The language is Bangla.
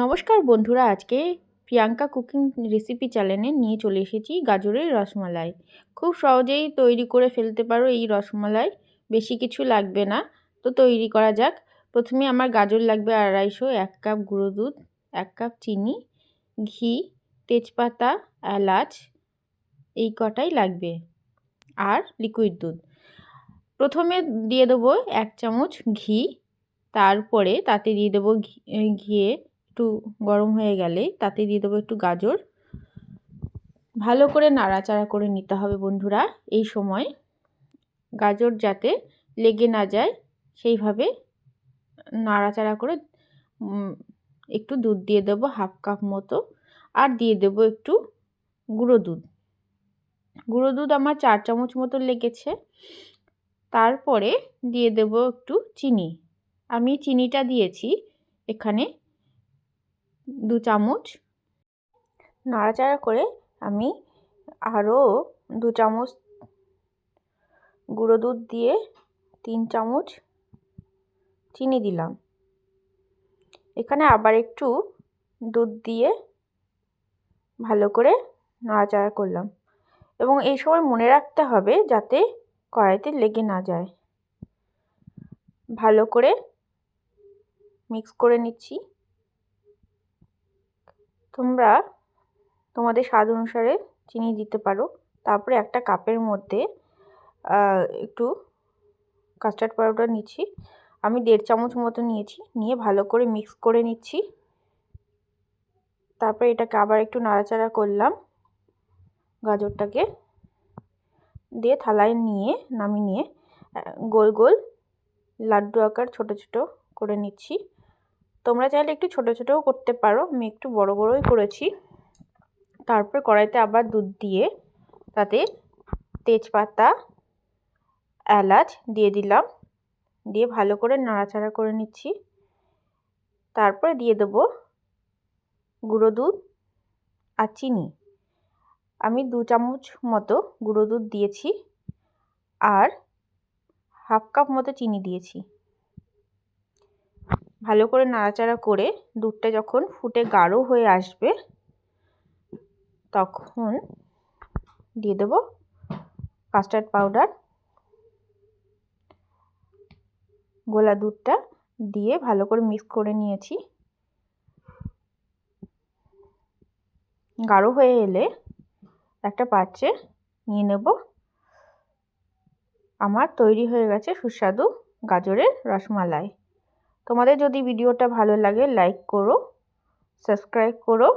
নমস্কার বন্ধুরা, আজকে প্রিয়াঙ্কা কুকিং রেসিপি চ্যানেলে নিয়ে চলে এসেছি গাজরের রসমালাই। খুব সহজেই তৈরি করে ফেলতে পারো এই রসমালাই, বেশি কিছু লাগবে না। তো তৈরি করা যাক। প্রথমে আমার গাজর লাগবে আড়াইশো, এক কাপ গুঁড়ো দুধ, এক কাপ চিনি, ঘি, তেজপাতা, এলাচ, এই কটাই লাগবে। আর লিকুইড দুধ। প্রথমে দিয়ে দেবো এক চামচ ঘি, তারপরে তাতে দিয়ে দেবো ঘি, ঘিয়ে একটু গরম হয়ে গেলে তাতে দিয়ে দেবো একটু গাজর। ভালো করে নাড়াচাড়া করে নিতে হবে বন্ধুরা এই সময়। গাজর যাতে লেগে না যায়, সেইভাবে নাড়াচাড়া করে একটু দুধ দিয়ে দেবো হাফ কাপ মতো। আর দিয়ে দেবো একটু গুঁড়ো দুধ। গুঁড়ো দুধ আমার চার চামচ মতো লেগেছে। তারপরে দিয়ে দেব একটু চিনি। আমি চিনিটা দিয়েছি এখানে দু চামচ নাড়াচাড়া করে আমি আরও দু চামচ গুঁড়ো দুধ দিয়ে তিন চামচ চিনি দিলাম। এখানে আবার একটু দুধ দিয়ে ভালো করে নাড়াচাড়া করলাম এবং এই সময় মনে রাখতে হবে যাতে কড়াইতে লেগে না যায়। ভালো করে মিক্স করে নিচ্ছি। তোমরা তোমাদের স্বাদ অনুসারে চিনি দিতে পারো। তারপরে একটা কাপের মধ্যে একটু কাস্টার্ড পাউডার নিচ্ছি। আমি দেড় চামচ মতো নিয়েছি। নিয়ে ভালো করে মিক্স করে নিচ্ছি। তারপরে এটাকে আবার একটু নাড়াচাড়া করলাম গাজরটাকে। দিয়ে থালায় নিয়ে, নামিয়ে নিয়ে গোল গোল লাড্ডু আকার ছোট ছোট করে নিচ্ছি। তোমরা চাইলে একটু ছোট ছোটও করতে পারো। আমি একটু বড় বড়ই করেছি। তারপর কড়াইতে আবার দুধ দিয়ে তাতে তেজপাতা, এলাচ দিয়ে দিলাম। দিয়ে ভালো করে নাড়াচাড়া করে নিচ্ছি। তারপরে দিয়ে দেবো গুঁড়ো দুধ আর চিনি। আমি দু চামচ মতো গুঁড়ো দুধ দিয়েছি আর হাফ কাপ মতো চিনি দিয়েছি। ভালো করে নাড়াচাড়া করে দুধটা যখন ফুটে গাঢ় হয়ে আসবে, তখন দিয়ে দেব কাস্টার্ড পাউডার গোলা দুধটা দিয়ে ভালো করে মিক্স করে নিয়েছি। গাঢ় হয়ে এলে একটা পাত্রে নিয়ে নেব। আমার তৈরি হয়ে গেছে সুস্বাদু গাজরের রসমালাই। তোমাদের যদি ভিডিওটা ভালো লাগে লাইক করো সাবস্ক্রাইব করো।